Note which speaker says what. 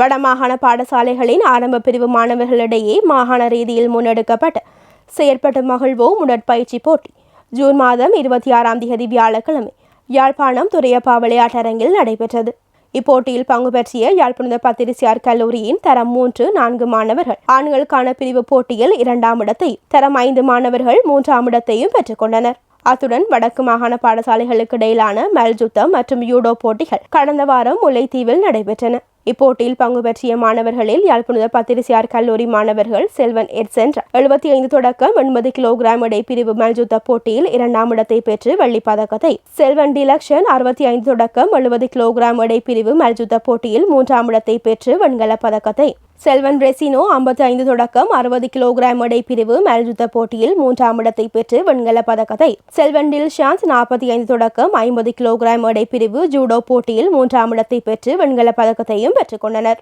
Speaker 1: வடமாகாண பாடசாலைகளின் ஆரம்ப பிரிவு மாணவர்களிடையே மாகாண ரீதியில் முன்னெடுக்கப்பட்ட செயற்பட்டு மகிழ்வோம் உடற்பயிற்சி போட்டி. ஜூன் மாதம் இருபத்தி ஆறாம் தேதி வியாழக்கிழமை யாழ்ப்பாணம் துறையப்பா விளையாட்டரங்கில் நடைபெற்றது. இப்போட்டியில் பங்கு பெற்றிய யாழ்ப்பாண பத்திரிசியார் கல்லூரியின் தரம் மூன்று நான்கு மாணவர்கள். ஆண்களுக்கான பிரிவு போட்டியில் இரண்டாம் இடத்தையும் தரம் ஐந்து மாணவர்கள் மூன்றாம் இடத்தையும் பெற்றுக்கொண்டனர் அத்துடன் வடக்கு மாகாண பாடசாலைகளுக்கு இடையிலான மல்யுத்தம் மற்றும் யூடோ போட்டிகள் கடந்த வாரம் முல்லைத்தீவில் நடைபெற்றன. இப்போட்டியில் பங்கு பற்றிய மாணவர்களில் யாழ்ப்பாண பத்திரிசியார் கல்லூரி மாணவர்கள் செல்வன் எட்சென்ற. எழுபத்தி ஐந்து தொடக்கம் எண்பது கிலோகிராம் எடை பிரிவு மல்யுத்த போட்டியில் இரண்டாம் இடத்தை பெற்று வெள்ளிப் பதக்கத்தை. செல்வன் டிலக்ஷன் அறுபத்தி ஐந்து தொடக்கம் எழுபது கிலோகிராம் எடை பிரிவு மல்யுத்த போட்டியில் மூன்றாம் இடத்தை பெற்று வெண்கலப் பதக்கத்தை. செல்வன் ரெசினோ ஐம்பத்தி ஐந்து தொடக்கம் அறுபது கிலோகிராம் எடை பிரிவு மல்யுத்த போட்டியில் மூன்றாம் இடத்தை பெற்று வெண்கல பதக்கத்தை. செல்வன் டில்ஷாந்த் நாற்பத்தி ஐந்து தொடக்கம் ஐம்பது கிலோகிராம் எடை பிரிவு ஜூடோ போட்டியில் மூன்றாம் இடத்தை பெற்று வெண்கல பதக்கத்தையும் பெற்றுக்கொண்டனர்